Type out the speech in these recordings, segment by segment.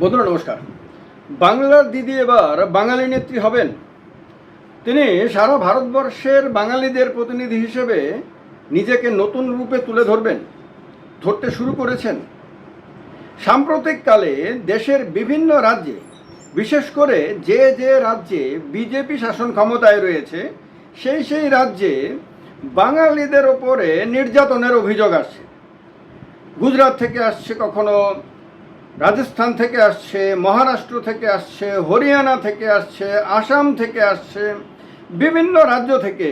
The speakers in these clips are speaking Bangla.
বন্ধুরা, নমস্কার। বাংলার দিদি এবার বাঙালি নেত্রী হবেন। তিনি সারা ভারতবর্ষের বাঙালিদের প্রতিনিধি হিসেবে নিজেকে নতুন রূপে তুলে ধরবেন, ধরতে শুরু করেছেন। সাম্প্রতিককালে দেশের বিভিন্ন রাজ্যে, বিশেষ করে যে যে রাজ্যে বিজেপি শাসন ক্ষমতায় রয়েছে, সেই সেই রাজ্যে বাঙালিদের ওপরে নির্যাতনের অভিযোগ আসছে। গুজরাট থেকে আসছে কখনো রাজস্থান থেকে আসছে, মহারাষ্ট্র থেকে আসছে, হরিয়ানা থেকে আসছে, আসাম থেকে আসছে, বিভিন্ন রাজ্য থেকে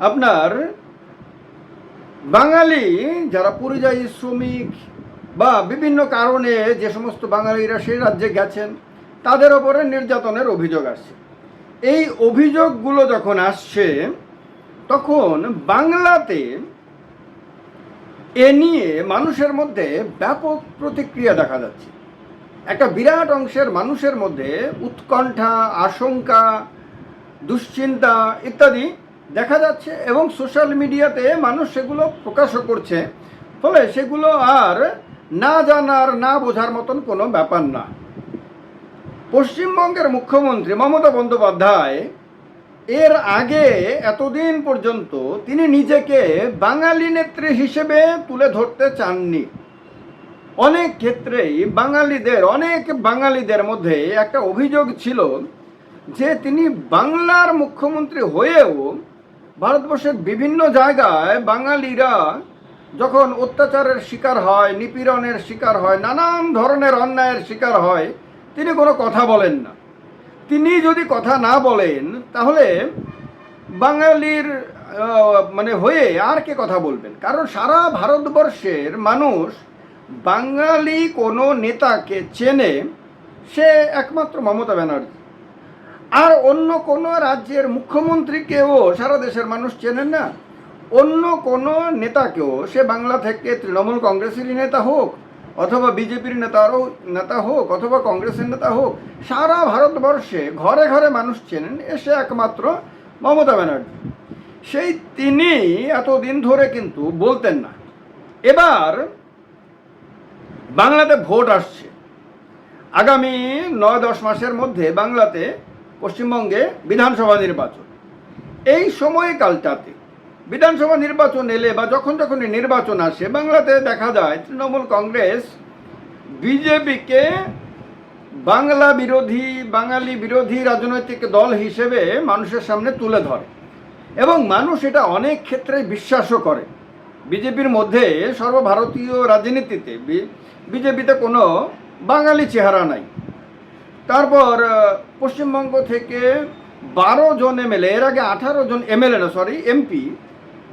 আপনার বাঙালি, যারা পরিযায়ী শ্রমিক বা বিভিন্ন কারণে যে সমস্ত বাঙালিরা সেই রাজ্যে গেছেন, তাদের ওপরে নির্যাতনের অভিযোগ আসছে। এই অভিযোগগুলো যখন আসছে, তখন বাংলাতে এ নিয়ে মানুষের মধ্যে ব্যাপক প্রতিক্রিয়া দেখা যাচ্ছে। একটা বিরাট অংশের মানুষের মধ্যে উৎকণ্ঠা, আশঙ্কা, দুশ্চিন্তা ইত্যাদি দেখা যাচ্ছে এবং সোশ্যাল মিডিয়াতে মানুষ সেগুলো প্রকাশও করছে। ফলে সেগুলো আর না জানার, না বোঝার মতন কোনো ব্যাপার না। পশ্চিমবঙ্গের মুখ্যমন্ত্রী মমতা বন্দ্যোপাধ্যায় এর আগে এতদিন পর্যন্ত তিনি নিজেকে বাঙালি নেত্রী হিসেবে তুলে ধরতে চাননি। অনেক ক্ষেত্রেই বাঙালিদের, অনেক বাঙালিদের মধ্যে একটা অভিযোগ ছিল যে তিনি বাংলার মুখ্যমন্ত্রী হয়েও ভারতবর্ষের বিভিন্ন জায়গায় বাঙালিরা যখন অত্যাচারের শিকার হয়, নিপীড়নের শিকার হয়, নানান ধরনের অন্যায়ের শিকার হয়, তিনি কোনো কথা বলেন না। তিনি যদি কথা না বলেন, তাহলে বাঙালির মানে হয়ে আর কে কথা বলবেন? কারণ সারা ভারতবর্ষের মানুষ বাঙালি কোনো নেতাকে চেনে সে একমাত্র মমতা ব্যানার্জি। আর অন্য কোনো রাজ্যের মুখ্যমন্ত্রীকেও সারা দেশের মানুষ চেনেন না। অন্য কোনো নেতাকেও সে বাংলা থেকে তৃণমূল কংগ্রেসেরই নেতা হোক অথবা বিজেপির নেতারও নেতা হোক অথবা কংগ্রেসের নেতা হোক, সারা ভারতবর্ষে ঘরে ঘরে মানুষ চেনেন এসে একমাত্র মমতা ব্যানার্জি। সেই তিনি এতদিন ধরে কিন্তু বলতেন না। এবার বাংলাতে ভোট আসছে। আগামী নয় দশ মাসের মধ্যে বাংলাতে পশ্চিমবঙ্গে বিধানসভা নির্বাচন। এই সময়কালটাতে বিধানসভা নির্বাচন এলে বা যখন যখনই নির্বাচন আসে, বাংলাতে দেখা যায় তৃণমূল কংগ্রেস বিজেপিকে বাংলা বিরোধী, বাঙালি বিরোধী রাজনৈতিক দল হিসেবে মানুষের সামনে তুলে ধরে। এবং মানুষ এটা অনেক ক্ষেত্রে বিশ্বাসও করে। বিজেপির মধ্যে সর্বভারতীয় রাজনীতিতে বিজেপিতে কোনো বাঙালি চেহারা নাই। তারপর পশ্চিমবঙ্গ থেকে বারো জন এমএলএ এর আগে আঠারো জন এমএলএ না সরি এমপি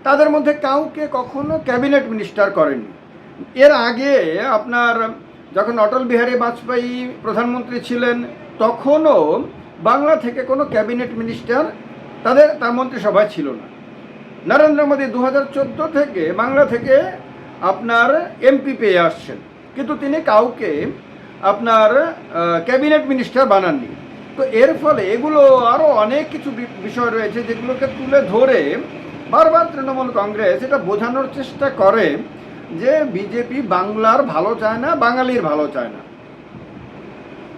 তাদের মধ্যে কাউকে কখনো ক্যাবিনেট মিনিস্টার করেনি এর আগে আপনার যখন অটল বিহারী বাজপেয়ী প্রধানমন্ত্রী ছিলেন, তখনও বাংলা থেকে কোনো ক্যাবিনেট মিনিস্টার তাদের, তার মন্ত্রিসভায় ছিল না। নরেন্দ্র মোদী দু হাজার চোদ্দ থেকে বাংলা থেকে আপনার এমপি পেয়ে আসছেন। কিন্তু তিনি কাউকে আপনার ক্যাবিনেট মিনিস্টার বানাননি। তো এর ফলে এগুলো আরও অনেক কিছু বিষয় রয়েছে যেগুলোকে তুলে ধরে বারবার তৃণমূল কংগ্রেস এটা বোঝানোর চেষ্টা করে যে বিজেপি বাংলার ভালো চায় না, বাঙালির ভালো চায় না।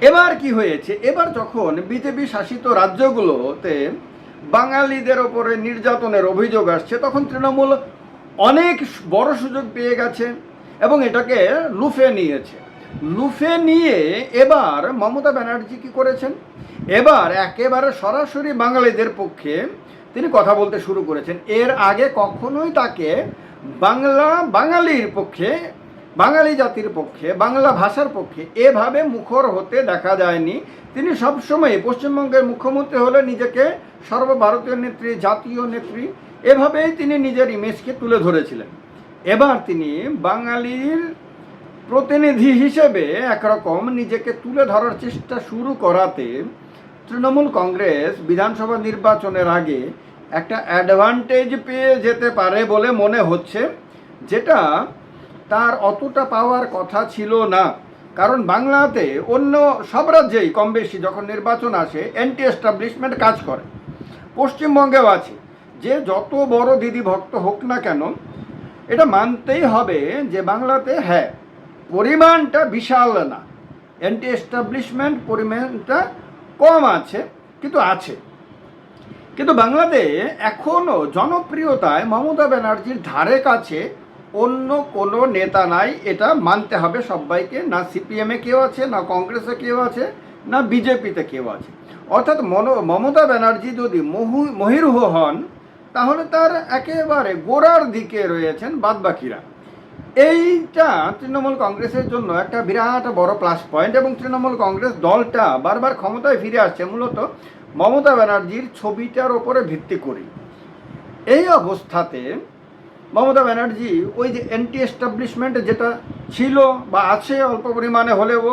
এবার কি হয়েছে? এবার যখন বিজেপি শাসিত রাজ্যগুলোতে বাঙালিদের ওপরে নির্যাতনের অভিযোগ আসছে, তখন তৃণমূল অনেক বড় সুযোগ পেয়ে গেছে এবং এটাকে লুফে নিয়েছে। লুফে নিয়ে এবার মমতা ব্যানার্জি কি করেছেন? এবার একেবারে সরাসরি বাঙালিদের পক্ষে তিনি কথা বলতে শুরু করেছেন। এর আগে কখনোই তাকে বাংলা, বাঙালির পক্ষে, বাঙালি জাতির পক্ষে, বাংলা ভাষার পক্ষে এভাবে মুখর হতে দেখা যায়নি। তিনি সবসময় পশ্চিমবঙ্গের মুখ্যমন্ত্রী হলে নিজেকে সর্বভারতীয় নেত্রী, জাতীয় নেত্রী, এভাবেই তিনি নিজের ইমেজকে তুলে ধরেছিলেন। এবার তিনি বাঙালির প্রতিনিধি হিসেবে একরকম নিজেকে তুলে ধরার চেষ্টা শুরু করাতে তৃণমূল কংগ্রেস বিধানসভা নির্বাচনের আগে একটা অ্যাডভান্টেজ পেয়ে যেতে পারে বলে মনে হচ্ছে, যেটা তার অতটা পাওয়ার কথা ছিল না। কারণ বাংলাতে অন্য সব রাজ্যেই কম বেশি যখন নির্বাচন আসে অ্যান্টি এস্টাবলিশমেন্ট কাজ করে। পশ্চিমবঙ্গেও আছে। যে যত বড় দিদি ভক্ত হোক না কেন, এটা মানতেই হবে যে বাংলাতে হ্যাঁ পরিমাণটা বিশাল না। অ্যান্টি এস্টাবলিশমেন্ট পরিমাণটা কম আছে, কিন্তু আছে। কিন্তু বাংলাতে এখনও জনপ্রিয়তায় মমতা ব্যানার্জির ধারে কাছে অন্য কোনো নেতা নাই, এটা মানতে হবে সবাইকে। না সিপিএমে কেউ আছে, না কংগ্রেসে কেউ আছে, না বিজেপিতে কেউ আছে। অর্থাৎ মন, মমতা ব্যানার্জি যদি মহু, মহিরুহ হন, তাহলে তার একেবারে গোড়ার দিকে রয়েছেন বাদবাকিরা। এইটা তৃণমূল কংগ্রেসের জন্য একটা বিরাট বড় প্লাস পয়েন্ট এবং তৃণমূল কংগ্রেস দলটা বারবার ক্ষমতায় ফিরে আসছে, মূলত মমতা ব্যানার্জির ছবিটার ওপরে ভিত্তি করে এই অবস্থাতে মমতা ব্যানার্জি ওই যে অ্যান্টি এস্টাবলিশমেন্ট যেটা ছিল বা আছে অল্প পরিমাণে হলেও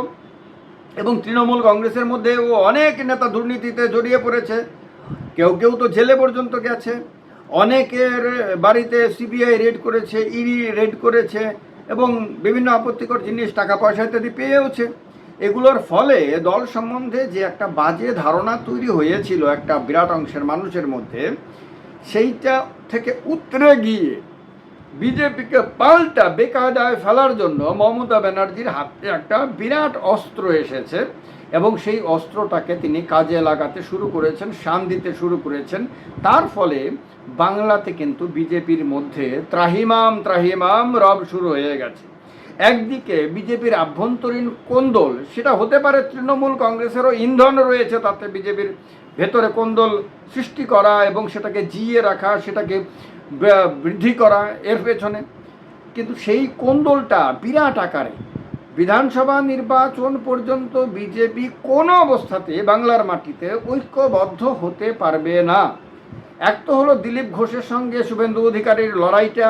এবং তৃণমূল কংগ্রেসের মধ্যে ও অনেক নেতা দুর্নীতিতে জড়িয়ে পড়েছে, কেউ কেউ তো জেলে পর্যন্ত গেছে। অনেকের বাড়িতে সিবিআই রেড করেছে ইডি রেড করেছে এবং বিভিন্ন আপত্তিকর জিনিস টাকা পয়সা ইত্যাদি পেয়েওছে। এগুলোর ফলে দল সম্বন্ধে যে একটা বাজে ধারণা তৈরি হয়েছিল একটা বিরাট অংশের মানুষের মধ্যে, সেইটা থেকে উতরে গিয়ে বিজেপিকে পাল্টা বেকায়দায় ফেলার জন্য মমতা ব্যানার্জির হাতে একটা বিরাট অস্ত্র এসেছে। এবং সেই অস্ত্রটাকে তিনি কাজে লাগাতে শুরু করেছেন, শান দিতে শুরু করেছেন। তার ফলে বাংলাতে কিন্তু বিজেপির মধ্যে ত্রাহিমাম ত্রাহিমাম রব শুরু হয়ে গেছে। একদিকে বিজেপির আভ্যন্তরীণ কোন্দল সেটা হতে পারে তৃণমূল কংগ্রেসেরও ইন্ধন রয়েছে, তাতে বিজেপির ভেতরে কোন্দল সৃষ্টি করা এবং সেটাকে জিয়ে রাখা, সেটাকে বৃদ্ধি করা এর পেছনে। কিন্তু সেই কোন্দলটা বিরাট আকারে বিধানসভা নির্বাচন পর্যন্ত বিজেপি কোনো অবস্থাতে বাংলার মাটিতে ঐক্যবদ্ধ হতে পারবে না। এক তো হলো দিলীপ ঘোষের সঙ্গে শুভেন্দু অধিকারীর লড়াইটা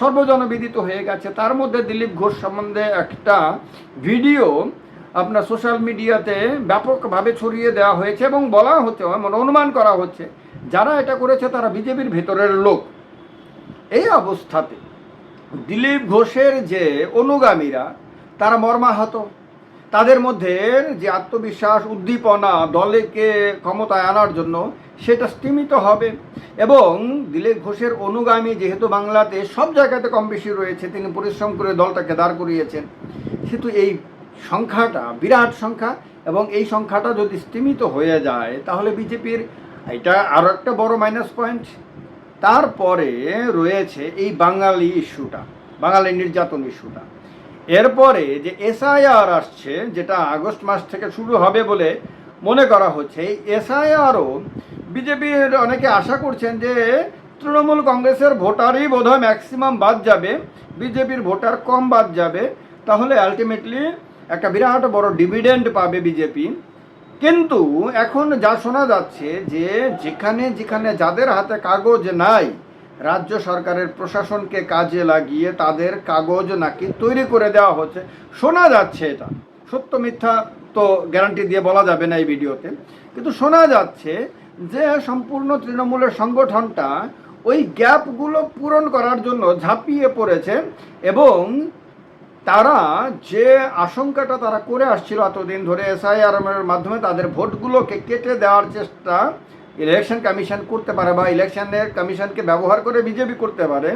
সর্বজনবিদিত হয়ে গেছে। তার মধ্যে দিলীপ ঘোষ সম্বন্ধে একটা ভিডিও আপনার সোশ্যাল মিডিয়াতে ব্যাপকভাবে ছড়িয়ে দেওয়া হয়েছে এবং বলা হচ্ছে মানে অনুমান করা হচ্ছে, যারা এটা করেছে তারা বিজেপির ভেতরের লোক। এই অবস্থাতে দিলীপ ঘোষের যে অনুগামীরা তারা মর্মাহত। তাদের মধ্যে যে আত্মবিশ্বাস, উদ্দীপনা দলেকে ক্ষমতায় আনার জন্য সেটা স্তীমিত হবে এবং দিলীপ ঘোষের অনুগামী যেহেতু বাংলাতে সব জায়গাতে কম বেশি রয়েছে, তিনি পরিশ্রম করে দলটাকে দাঁড় করিয়েছেন সেহেতু এই সংখ্যাটা বিরাট সংখ্যা এবং এই সংখ্যাটা যদি স্তীমিত হয়ে যায়, তাহলে বিজেপির এটা আরও একটা বড় মাইনাস পয়েন্ট তারপরে রয়েছে এই বাঙালি ইস্যুটা বাঙালি নির্যাতন ইস্যুটা এরপরে যে এসআইআর আসছে, যেটা আগস্ট মাস থেকে শুরু হবে বলে মনে করা হচ্ছে এসআইআরও বিজেপির অনেকে আশা করছেন যে তৃণমূল কংগ্রেসের ভোটারই বোধহয় ম্যাক্সিমাম বাদ যাবে, বিজেপির ভোটার কম বাদ যাবে, তাহলে আলটিমেটলি একটা বিরাট বড় ডিভিডেন্ড পাবে বিজেপি। কিন্তু এখন যা শোনা যাচ্ছে যে যেখানে যেখানে যাদের হাতে কাগজ নাই রাজ্য সরকারের প্রশাসনকে কাজে লাগিয়ে তাদের কাগজ নাকি তৈরি করে দেওয়া হচ্ছে। শোনা যাচ্ছে এটা। সত্য, মিথ্যা তো গ্যারান্টি দিয়ে বলা যাবে না এই ভিডিওতে। কিন্তু শোনা যাচ্ছে যে সম্পূর্ণ তৃণমূলের সংগঠনটা ওই গ্যাপগুলো পূরণ করার জন্য ঝাঁপিয়ে পড়েছে এবং তারা যে আশঙ্কাটা তারা করে আসছিল এতদিন ধরে এসআইআর মাধ্যমে, তাদের ভোটগুলোকে কেটে দেওয়ার চেষ্টা ইলেকশন কমিশন করতে পারে বা ইলেকশনের কমিশনকে ব্যবহার করে বিজেপি করতে পারে,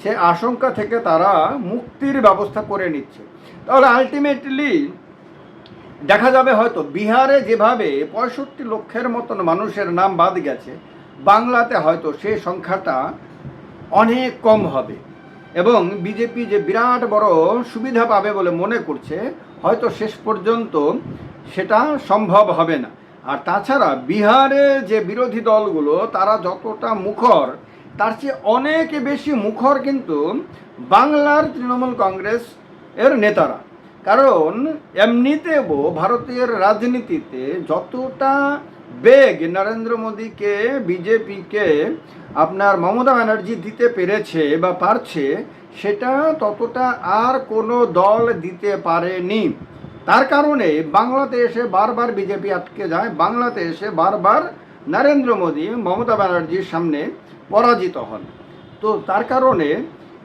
সে আশঙ্কা থেকে তারা মুক্তির ব্যবস্থা করে নিচ্ছে। তাহলে আলটিমেটলি দেখা যাবে হয়তো বিহারে যেভাবে পঁয়ষট্টি লক্ষের মতন মানুষের নাম বাদ গেছে, বাংলাতে হয়তো সে সংখ্যাটা অনেক কম হবে। এবং বিজেপি যে বিরাট বড় সুবিধা পাবে বলে মনে করছে, হয়তো শেষ পর্যন্ত সেটা সম্ভব হবে না। আর তাছাড়া বিহারে যে বিরোধী দলগুলো, তারা যতটা মুখর, তার চেয়ে অনেক বেশি মুখর কিন্তু বাংলার তৃণমূল কংগ্রেস এর নেতারা। কারণ এমনিতেও ভারতীয় রাজনীতিতে যতটা বেগ নরেন্দ্র মোদীকে, বিজেপিকে আপনার মমতা ব্যানার্জি দিতে পেরেছে বা পারছে, সেটা ততটা আর কোনো দল দিতে পারেনি। তার কারণে এসে বারবার বিজেপি আটকে যায় এসে বারবার নরেন্দ্র মোদী, মমতা ব্যানার্জির সামনে পরাজিত হন। তো তার কারণে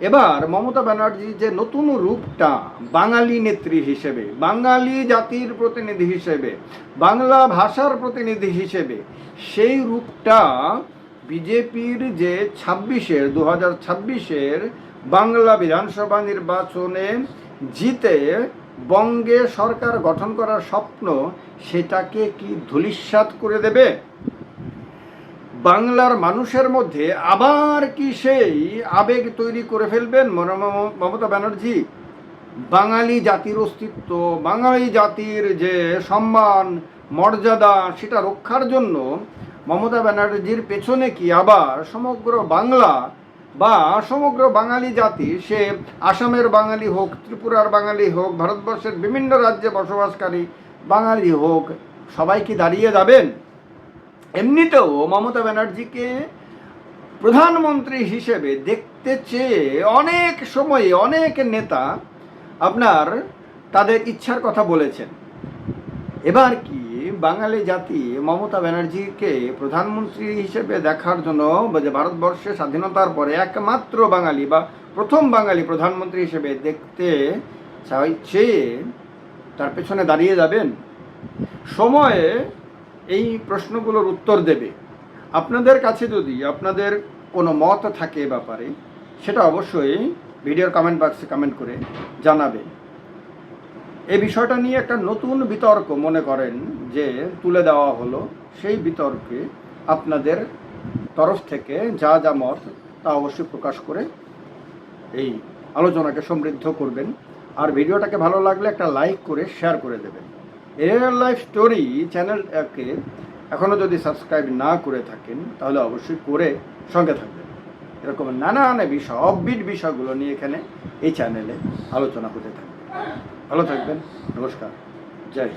এবার মমতা ব্যানার্জি যে নতুন রূপটা বাঙালি নেত্রী হিসেবে, বাঙালি জাতির প্রতিনিধি হিসেবে, বাংলা ভাষার প্রতিনিধি হিসেবে, সেই রূপটা বিজেপির যে ছাব্বিশের দু হাজার ছাব্বিশের বাংলা বিধানসভা নির্বাচনে জিতে বঙ্গে সরকার গঠন করার স্বপ্ন সেটাকে কি ধূলিসাৎ করে দেবে? বাংলার মানুষের মধ্যে আবার কি সেই আবেগ তৈরি করে ফেলবেন মমতা ব্যানার্জি? বাঙালি জাতির অস্তিত্ব, বাঙালি জাতির যে সম্মান, মর্যাদা, সেটা রক্ষার জন্য মমতা ব্যানার্জির পেছনে কি আবার সমগ্র বাংলা বা সমগ্র বাঙালি জাতি, সে আসামের বাঙালি হোক, ত্রিপুরার বাঙালি হোক, ভারতবর্ষের বিভিন্ন রাজ্যে বসবাসকারী বাঙালি হোক, সবাই কি দাঁড়িয়ে যাবেন? এমনিতেও মমতা ব্যানার্জিকে প্রধানমন্ত্রী হিসেবে দেখতে চেয়ে অনেক সময়ে অনেক নেতা আপনার তাদের ইচ্ছার কথা বলেছেন। এবার কি বাঙালি জাতি মমতা ব্যানার্জিকে প্রধানমন্ত্রী হিসেবে দেখার জন্য যে ভারতবর্ষে স্বাধীনতার পরে একমাত্র বাঙালি বা প্রথম বাঙালি প্রধানমন্ত্রী হিসেবে দেখতে চেয়ে তার পেছনে দাঁড়িয়ে যাবেন? সময়ে এই প্রশ্নগুলোর উত্তর দেবে। আপনাদের কাছে যদি আপনাদের কোনো মত থাকে ব্যাপারে, সেটা অবশ্যই ভিডিওর কমেন্ট বক্সে কমেন্ট করে জানাবেন। এই বিষয়টা নিয়ে একটা নতুন বিতর্ক মনে করেন যে তুলে দেওয়া হলো। সেই বিতর্কে আপনাদের তরফ থেকে যা যা মত, তা অবশ্যই প্রকাশ করে এই আলোচনাকে সমৃদ্ধ করবেন। আর ভিডিওটাকে ভালো লাগলে একটা লাইক করে, শেয়ার করে দেবেন। রিয়েল লাইফ স্টোরি চ্যানেলটাকে এখনও যদি সাবস্ক্রাইব না করে থাকেন, তাহলে অবশ্যই করে সঙ্গে থাকবেন। এরকম নানান বিষয় অববিট বিষয়গুলো নিয়ে এখানে এই চ্যানেলে আলোচনা হতে থাকবে। ভালো থাকবেন নমস্কার জয়